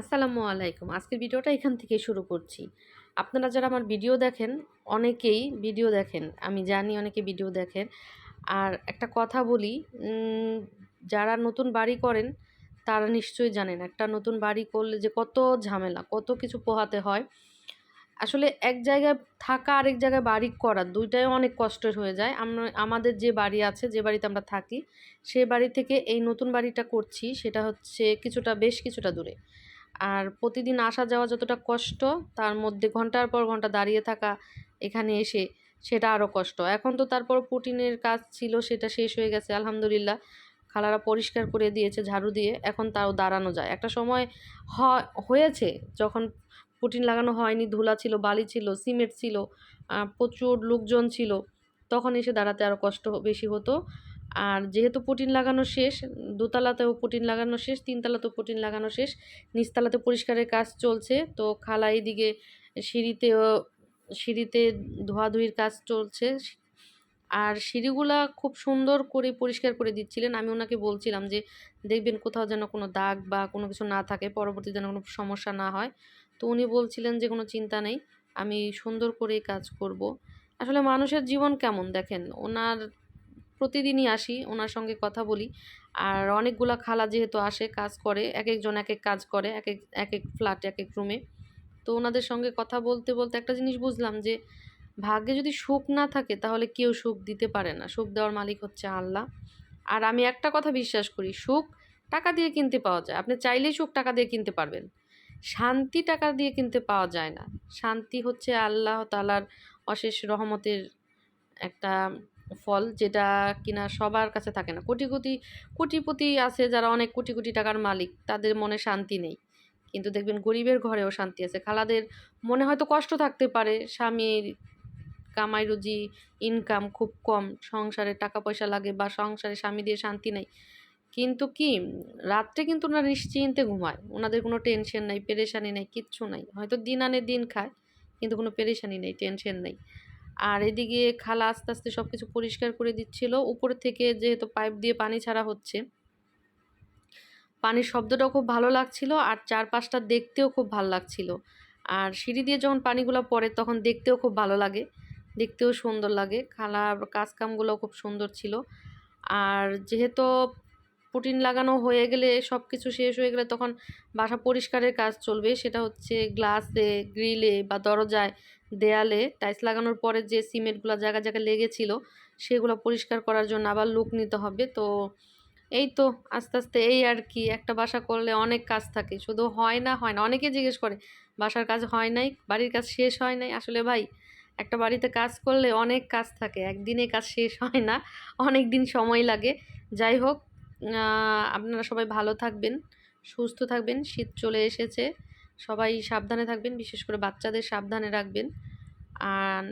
আসসালামু আলাইকুম। আজকের ভিডিওটা এখান থেকে শুরু করছি। আপনারা যারা আমার ভিডিও দেখেন, অনেকেই ভিডিও দেখেন, আমি জানি অনেকে ভিডিও দেখেন। আর একটা কথা বলি যারা নতুন বাড়ি করেন, তারা নিশ্চয়ই জানেন, একটা নতুন বাড়ি করলে যে কত ঝামেলা, কত কিছু পোহাতে হয়। আসলে এক জায়গায় থাকা, আরেক জায়গায় বাড়ি করা, দুইটাই অনেক কষ্টের হয়ে যায়। আমরা, আমাদের যে বাড়ি আছে, যে বাড়িতে আমরা থাকি, সে বাড়ি থেকে এই নতুন বাড়িটা করছি, সেটা হচ্ছে কিছুটা, বেশ কিছুটা দূরে। আর প্রতিদিন আসা যাওয়া যতটা কষ্ট, তার মধ্যে ঘণ্টার পর ঘণ্টা দাঁড়িয়ে থাকা এখানে এসে সেটা আরও কষ্ট। এখন তো তারপর পুটিনের কাজ ছিল, সেটা শেষ হয়ে গেছে, আলহামদুলিল্লাহ। খালারা পরিষ্কার করে দিয়েছে, ঝাড়ু দিয়ে, এখন তাও দাঁড়ানো যায়। একটা সময় হয় হয়েছে, যখন পুটিন লাগানো হয়নি, ধুলা ছিল, বালি ছিল, সিমেন্ট ছিল প্রচুর লোকজন ছিল, তখন এসে দাঁড়াতে আরও কষ্ট বেশি হতো। আর যেহেতু পুটিন লাগানো শেষ, দোতলাতেও পুটিন লাগানো শেষ, তিনতলাতেও পুটিন লাগানো শেষ, নিচতলাতে পরিষ্কারের কাজ চলছে, তো খালা এইদিকে সিঁড়িতেও সিঁড়িতে ধোয়াধুয়ির কাজ চলছে। আর সিঁড়িগুলা খুব সুন্দর করে পরিষ্কার করে দিচ্ছিলেন। আমি ওনাকে বলছিলাম যে, দেখবেন কোথাও যেন কোনো দাগ বা কোনো কিছু না থাকে পরবর্তী যেন কোনো সমস্যা না হয়। তো উনি বলছিলেন যে, কোনো চিন্তা নেই, আমি সুন্দর করে কাজ করব। আসলে মানুষের জীবন কেমন দেখেন? ওনার প্রতিদিনই আসি, ওনার সঙ্গে কথা বলি। আর অনেকগুলা খালা যেহেতু আসে, কাজ করে এক একজন এক এক কাজ করে এক এক এক এক ফ্ল্যাটে এক এক রুমে তো ওনাদের সঙ্গে কথা বলতে বলতে একটা জিনিস বুঝলাম যে, ভাগ্যে যদি সুখ না থাকে, তাহলে কেউ সুখ দিতে পারে না। সুখ দেওয়ার মালিক হচ্ছে আল্লাহ। আর আমি একটা কথা বিশ্বাস করি, সুখ টাকা দিয়ে কিনতে পাওয়া যায়। আপনি চাইলেই সুখ টাকা দিয়ে কিনতে পারবেন। শান্তি টাকা দিয়ে কিনতে পাওয়া যায় না। শান্তি হচ্ছে আল্লাহ তালার অশেষ রহমতের একটা ফল যেটা কিনা সবার কাছে থাকে না। কোটি কোটি, কোটিপতি আছে যারা অনেক কোটি কোটি টাকার মালিক, তাদের মনে শান্তি নেই। কিন্তু দেখবেন গরিবের ঘরেও শান্তি আছে। খালাদের মনে হয়তো কষ্ট থাকতে পারে, স্বামীর কামাই রুজি ইনকাম খুব কম, সংসারে টাকা পয়সা লাগে বা সংসারে স্বামী দিয়ে শান্তি নেই। কিন্তু কি, রাত্রে কিন্তু ওনারা নিশ্চিন্তে ঘুমায়। ওনাদের কোনো টেনশন নেই, পেরেশানি নেই, কিচ্ছু নাই। হয়তো দিন আনে দিন খায়, কিন্তু কোনো পেরেশানি নেই টেনশন নেই। আর এদিকে খালা আস্তে আস্তে সব কিছু পরিষ্কার করে দিচ্ছিল। উপর থেকে যেহেতু পাইপ দিয়ে পানি ছাড়া হচ্ছে, পানির শব্দটাও খুব ভালো লাগছিল আর চারপাশটা দেখতেও খুব ভালো লাগছিল। আর সিঁড়ি দিয়ে যখন পানিগুলো পড়ে তখন দেখতেও খুব ভালো লাগে, দেখতেও সুন্দর লাগে। খালার কাজ কামগুলো খুব সুন্দর ছিল। আর যেহেতু পুটিন লাগানো হয়ে গেলে সব কিছু শেষ হয়ে গেলে তখন বাসা পরিষ্কারের কাজ চলবে। সেটা হচ্ছে গ্লাসে, গ্রিলে বা দরজায়, দেয়ালে টাইলস লাগানোর পরে যে সিমেন্টগুলো জায়গা জায়গায় লেগেছিল সেগুলো পরিষ্কার করার জন্য আবার লোক নিতে হবে। তো এই তো আস্তে আস্তে এই আর কি, একটা বাসা করলে অনেক কাজ থাকে। শুধু হয় না হয় না, অনেকে জিজ্ঞেস করে, বাসার কাজ হয় নাই, বাড়ির কাজ শেষ হয় নাই? আসলে ভাই, একটা বাড়িতে কাজ করলে অনেক কাজ থাকে। একদিনে কাজ শেষ হয় না অনেক দিন সময় লাগে। যাই হোক আপনারা সবাই ভালো থাকবেন, সুস্থ থাকবেন, শীত চলে এসেছে, সবাই সাবধানে থাকবেন, বিশেষ করে বাচ্চাদের সাবধানে রাখবেন। আর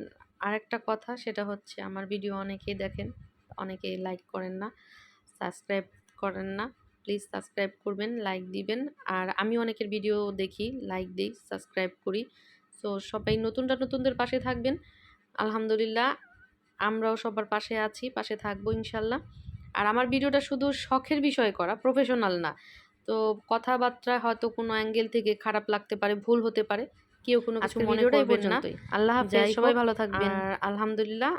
আরেকটা কথা, সেটা হচ্ছে আমার ভিডিও অনেকেই দেখেন, অনেকেই লাইক করেন না সাবস্ক্রাইব করেন না প্লিজ সাবস্ক্রাইব করবেন লাইক দিবেন। আর আমি অনেকের ভিডিও দেখি লাইক দিই সাবস্ক্রাইব করি। সো সবাই নতুনটা নতুনদের পাশে থাকবেন। আলহামদুলিল্লাহ, আমরাও সবার পাশে আছি, পাশে থাকব ইনশাল্লাহ। আর আমার ভিডিওটা শুধু শখের বিষয়ে করা প্রফেশনাল না। তো কথাবার্তা হয়তো কোনো অ্যাঙ্গেল থেকে খারাপ লাগতে পারে ভুল হতে পারে কেউ কোনো কিছু মনে করবেন না। আল্লাহ হাফেজ সবাই ভালো থাকবেন। আলহামদুলিল্লাহ